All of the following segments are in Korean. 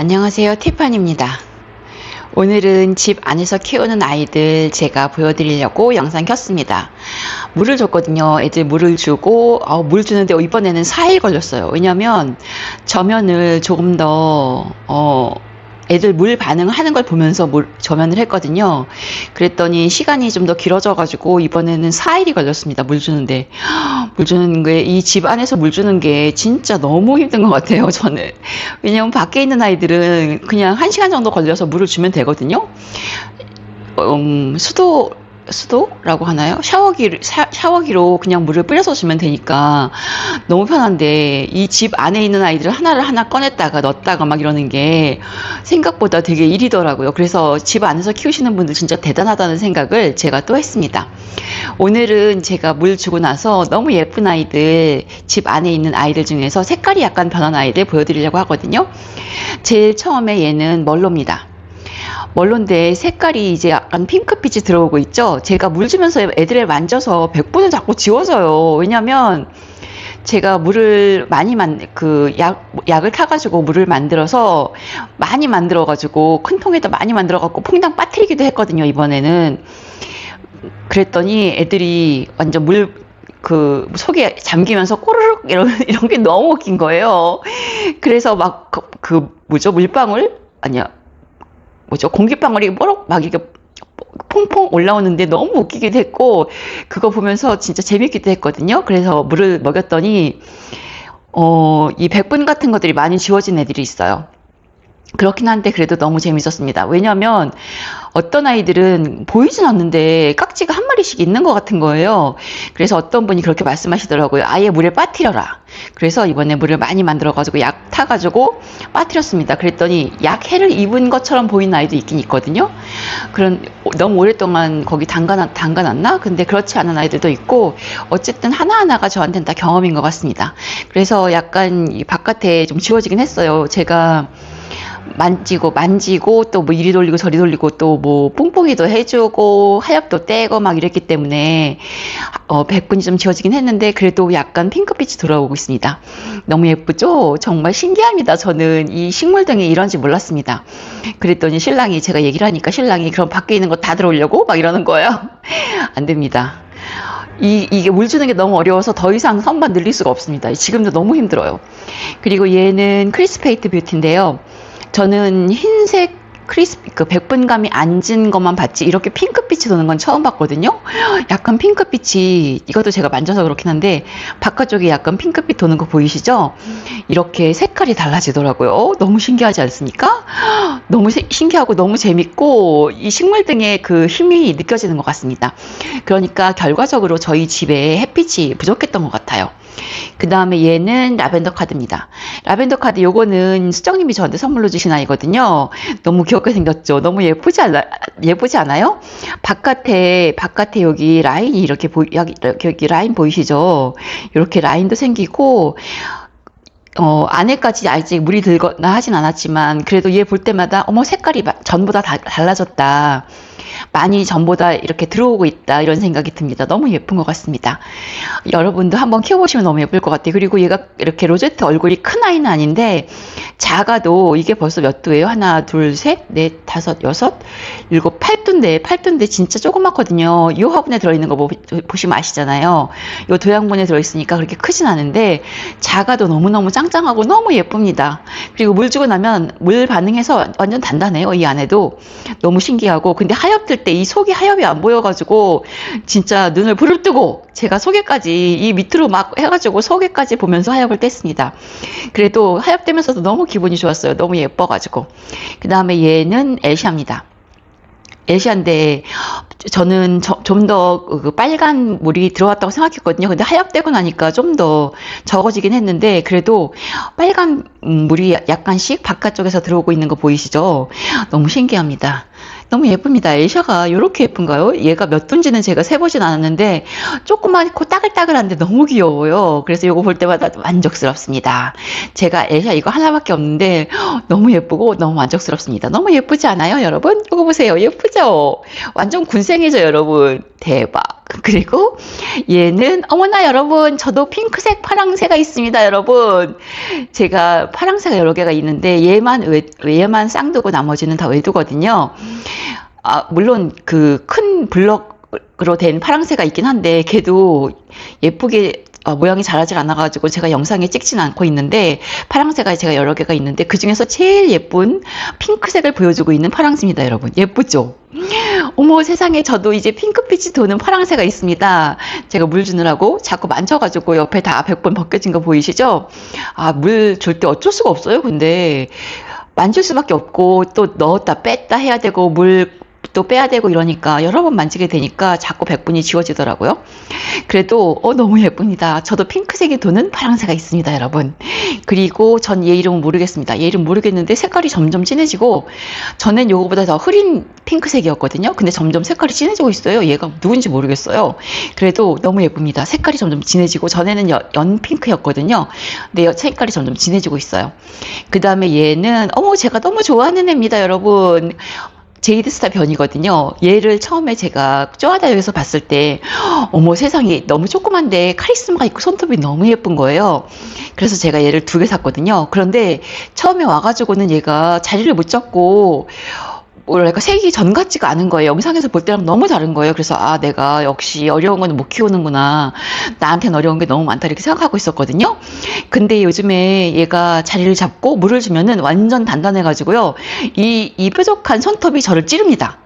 안녕하세요. 티파니입니다. 오늘은 집 안에서 키우는 아이들 제가 보여드리려고 영상 켰습니다. 물을 줬거든요. 애들 물을 주고, 어, 물 주는데 이번에는 4일 걸렸어요. 왜냐면 저면을 조금 더, 어, 애들 물 반응하는 걸 보면서 물, 저면을 했거든요. 그랬더니 시간이 좀 더 길어져가지고 이번에는 4일이 걸렸습니다. 물 주는데. 물 주는 게, 이 집 안에서 물 주는 게 진짜 너무 힘든 것 같아요, 저는. 왜냐면 밖에 있는 아이들은 그냥 1시간 정도 걸려서 물을 주면 되거든요. 음, 수도, 수도라고 하나요? 샤워기, 샤, 샤워기로 그냥 물을 뿌려서 주면 되니까 너무 편한데 이 집 안에 있는 아이들 하나를 하나 꺼냈다가 넣었다가 막 이러는 게 생각보다 되게 일이더라고요. 그래서 집 안에서 키우시는 분들 진짜 대단하다는 생각을 제가 또 했습니다. 오늘은 제가 물 주고 나서 너무 예쁜 아이들, 집 안에 있는 아이들 중에서 색깔이 약간 변한 아이들 보여드리려고 하거든요. 제일 처음에 얘는 멀로입니다. 멀론데 색깔이 이제 약간 핑크빛이 들어오고 있죠. 제가 물 주면서 애들을 만져서 100분을 자꾸 지워져요. 왜냐면 제가 물을 많이 만, 그, 약, 약을 타가지고 물을 만들어서 많이 만들어가지고 큰 통에다 많이 만들어갖고 퐁당 빠뜨리기도 했거든요, 이번에는. 그랬더니 애들이 완전 물, 그 속에 잠기면서 꼬르륵 이런 이런 게 너무 웃긴 거예요. 그래서 막 그 뭐죠 물방울 아니야 뭐죠 공기방울이 뽀록 막 이렇게 퐁퐁 올라오는데 너무 웃기기도 했고 그거 보면서 진짜 재밌기도 했거든요. 그래서 물을 먹였더니 어 이 백분 같은 것들이 많이 지워진 애들이 있어요. 그렇긴 한데 그래도 너무 재밌었습니다. 왜냐면 어떤 아이들은 보이진 않는데 깍지가 한 마리씩 있는 것 같은 거예요. 그래서 어떤 분이 그렇게 말씀하시더라고요. 아예 물에 빠뜨려라. 그래서 이번에 물을 많이 만들어가지고 약 타가지고 빠뜨렸습니다. 그랬더니 약 해를 입은 것처럼 보이는 아이도 있긴 있거든요. 그런 너무 오랫동안 거기 담가 담가놨나? 근데 그렇지 않은 아이들도 있고 어쨌든 하나하나가 저한테는 다 경험인 것 같습니다. 그래서 약간 이 바깥에 좀 지워지긴 했어요. 제가 만지고 만지고 또 뭐 이리 돌리고 저리 돌리고 또 뭐 뽕뽕이도 해주고 하엽도 떼고 막 이랬기 때문에 어 백분이 좀 지워지긴 했는데 그래도 약간 핑크빛이 돌아오고 있습니다. 너무 예쁘죠? 정말 신기합니다. 저는 이 식물등에 이런지 몰랐습니다. 그랬더니 신랑이 제가 얘기를 하니까 신랑이 그럼 밖에 있는 거 다 들어오려고 막 이러는 거예요. 안 됩니다. 이, 이게 물 주는 게 너무 어려워서 더 이상 선반 늘릴 수가 없습니다. 지금도 너무 힘들어요. 그리고 얘는 크리스페이트 뷰티인데요. 저는 흰색 크리스피 그 백분감이 앉은 것만 봤지 이렇게 핑크빛이 도는 건 처음 봤거든요. 약간 핑크빛이 이것도 제가 만져서 그렇긴 한데 바깥쪽에 약간 핑크빛 도는 거 보이시죠? 이렇게 색깔이 달라지더라고요. 어, 너무 신기하지 않습니까? 너무 세, 신기하고 너무 재밌고 이 식물 등의 그 힘이 느껴지는 것 같습니다. 그러니까 결과적으로 저희 집에 햇빛이 부족했던 것 같아요. 그 다음에 얘는 라벤더 카드입니다. 라벤더 카드 요거는 수정님이 저한테 선물로 주신 아이거든요. 너무 귀엽게 생겼죠. 너무 예쁘지 않아, 예쁘지 않아요? 바깥에, 바깥에 여기 라인이 이렇게 보이, 여기, 라인 보이시죠? 이렇게 라인도 생기고, 어, 안에까지 아직 물이 들거나 하진 않았지만, 그래도 얘 볼 때마다, 어머, 색깔이 전보다 다 달라졌다. 많이 전보다 이렇게 들어오고 있다 이런 생각이 듭니다. 너무 예쁜 것 같습니다. 여러분도 한번 키워보시면 너무 예쁠 것 같아요. 그리고 얘가 이렇게 로제트 얼굴이 큰 아이는 아닌데 작아도 이게 벌써 몇 도예요? 하나, 둘, 셋, 넷, 다섯, 여섯, 일곱, 팔도인데 팔도인데 진짜 조그맣거든요. 이 화분에 들어있는 거 보, 보시면 아시잖아요. 이 도양분에 들어있으니까 그렇게 크진 않은데 작아도 너무너무 짱짱하고 너무 예쁩니다. 그리고 물 주고 나면 물 반응해서 완전 단단해요. 이 안에도 너무 신기하고 근데 하엽들 때 이 속이 하엽이 안 보여가지고 진짜 눈을 부릅 뜨고 제가 속에까지 이 밑으로 막 해가지고 속에까지 보면서 하엽을 뗐습니다. 그래도 하엽 떼면서도 너무 기분이 좋았어요. 너무 예뻐가지고. 그 다음에 얘는 엘시아입니다. 엘시아인데 저는 좀더그 빨간 물이 들어왔다고 생각했거든요. 근데 하얗되고 나니까 좀 더 적어지긴 했는데 그래도 빨간 물이 약간씩 바깥쪽에서 들어오고 있는 거 보이시죠? 너무 신기합니다. 너무 예쁩니다. 엘샤가 이렇게 예쁜가요? 얘가 몇 분지는 제가 세보진 않았는데 조그맣고 따글따글한데 너무 귀여워요. 그래서 이거 볼 때마다 만족스럽습니다. 제가 엘샤 이거 하나밖에 없는데 너무 예쁘고 너무 만족스럽습니다. 너무 예쁘지 않아요, 여러분? 이거 보세요. 예쁘죠? 완전 군생이죠, 여러분. 대박. 그리고 얘는 어머나 여러분 저도 핑크색 파랑새가 있습니다 여러분. 제가 파랑새가 여러 개가 있는데 얘만 외, 얘만 쌍두고 나머지는 다 외두거든요. 아 물론 그 큰 블럭으로 된 파랑새가 있긴 한데 걔도 예쁘게 어, 모양이 자라질 않아가지고 제가 영상에 찍진 않고 있는데 파랑새가 제가 여러 개가 있는데 그 중에서 제일 예쁜 핑크색을 보여주고 있는 파랑새입니다 여러분 예쁘죠? 어머 세상에 저도 이제 핑크빛이 도는 파랑새가 있습니다. 제가 물 주느라고 자꾸 만져가지고 옆에 다 100번 벗겨진 거 보이시죠? 아, 물 줄 때 어쩔 수가 없어요. 근데 만질 수밖에 없고 또 넣었다 뺐다 해야 되고 물 또 빼야 되고 이러니까 여러 번 만지게 되니까 자꾸 백분이 지워지더라고요. 그래도 어 너무 예쁩니다. 저도 핑크색이 도는 파랑새가 있습니다, 여러분. 그리고 전 얘 이름은 모르겠습니다. 얘 이름 모르겠는데 색깔이 점점 진해지고 전엔 요거보다 더 흐린 핑크색이었거든요. 근데 점점 색깔이 진해지고 있어요. 얘가 누군지 모르겠어요. 그래도 너무 예쁩니다. 색깔이 점점 진해지고 전에는 여- 연 핑크였거든요. 근데 여- 색깔이 점점 진해지고 있어요. 그 다음에 얘는 어머 제가 너무 좋아하는 애입니다, 여러분. 제이드스타 변이거든요. 얘를 처음에 제가 쪼아다역에서 봤을 때 어머 세상에 너무 조그만데 카리스마가 있고 손톱이 너무 예쁜 거예요. 그래서 제가 얘를 두 개 샀거든요. 그런데 처음에 와가지고는 얘가 자리를 못 잡고 뭐랄까 색이 전 같지가 않은 거예요. 영상에서 볼 때랑 너무 다른 거예요. 그래서 아 내가 역시 어려운 거는 못 키우는구나. 나한테는 어려운 게 너무 많다 이렇게 생각하고 있었거든요. 근데 요즘에 얘가 자리를 잡고 물을 주면은 완전 단단해가지고요. 이, 이 뾰족한 손톱이 저를 찌릅니다.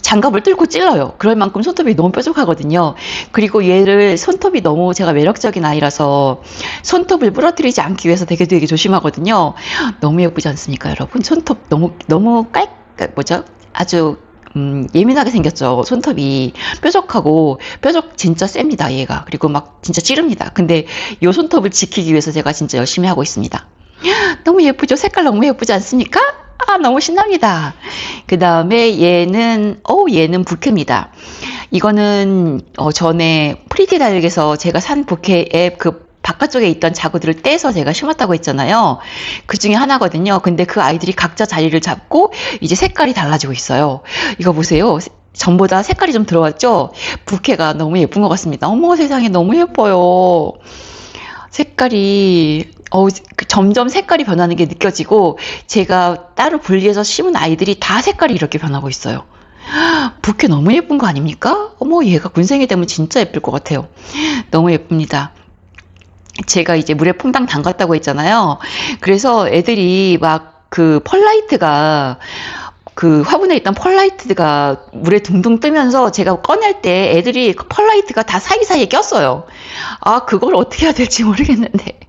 장갑을 뚫고 찔러요. 그럴 만큼 손톱이 너무 뾰족하거든요. 그리고 얘를 손톱이 너무 제가 매력적인 아이라서 손톱을 부러뜨리지 않기 위해서 되게 되게 조심하거든요. 너무 예쁘지 않습니까, 여러분? 손톱 너무 너무 깔 뭐죠? 아주 음, 예민하게 생겼죠. 손톱이 뾰족하고 뾰족 진짜 셉니다. 얘가 그리고 막 진짜 찌릅니다. 근데 요 손톱을 지키기 위해서 제가 진짜 열심히 하고 있습니다. 너무 예쁘죠? 색깔 너무 예쁘지 않습니까? 아, 너무 신납니다. 그 다음에 얘는, 어, 얘는 부케입니다. 이거는, 어, 전에 프리티 다육에서 제가 산 부케의 그 바깥쪽에 있던 자구들을 떼서 제가 심었다고 했잖아요. 그 중에 하나거든요. 근데 그 아이들이 각자 자리를 잡고 이제 색깔이 달라지고 있어요. 이거 보세요. 전보다 색깔이 좀 들어왔죠? 부케가 너무 예쁜 것 같습니다. 어머 세상에 너무 예뻐요. 색깔이 어 점점 색깔이 변하는 게 느껴지고 제가 따로 분리해서 심은 아이들이 다 색깔이 이렇게 변하고 있어요. 부케 너무 예쁜 거 아닙니까? 어머 얘가 군생이 되면 진짜 예쁠 것 같아요. 너무 예쁩니다. 제가 이제 물에 퐁당 담갔다고 했잖아요. 그래서 애들이 막 그 펄라이트가 그 화분에 있던 펄라이트가 물에 둥둥 뜨면서 제가 꺼낼 때 애들이 그 펄라이트가 다 사이사이에 꼈어요. 아, 그걸 어떻게 해야 될지 모르겠는데.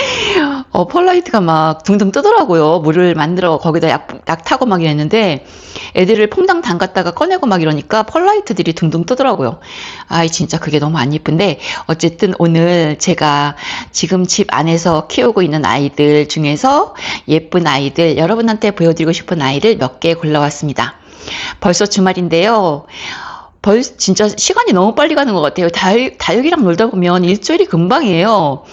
어, 펄라이트가 막 둥둥 뜨더라고요. 물을 만들어 거기다 약, 약 타고 막 이랬는데 애들을 퐁당 담갔다가 꺼내고 막 이러니까 펄라이트들이 둥둥 뜨더라고요. 아이, 진짜 그게 너무 안 예쁜데 어쨌든 오늘 제가 지금 집 안에서 키우고 있는 아이들 중에서 예쁜 아이들, 여러분한테 보여드리고 싶은 아이를 몇 개 골라왔습니다. 벌써 주말인데요. 벌 진짜 시간이 너무 빨리 가는 것 같아요. 다육, 다육이랑 놀다 보면 일주일이 금방이에요.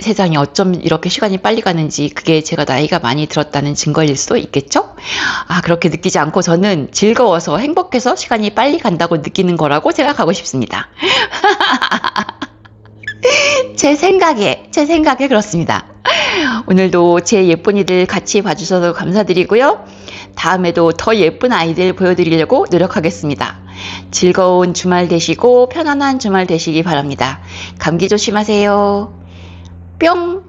세상에 어쩜 이렇게 시간이 빨리 가는지 그게 제가 나이가 많이 들었다는 증거일 수도 있겠죠? 아, 그렇게 느끼지 않고 저는 즐거워서 행복해서 시간이 빨리 간다고 느끼는 거라고 생각하고 싶습니다. 제 생각에, 제 생각에 그렇습니다. 오늘도 제 예쁜 이들 같이 봐주셔서 감사드리고요. 다음에도 더 예쁜 아이들 보여드리려고 노력하겠습니다. 즐거운 주말 되시고 편안한 주말 되시기 바랍니다. 감기 조심하세요. 뿅!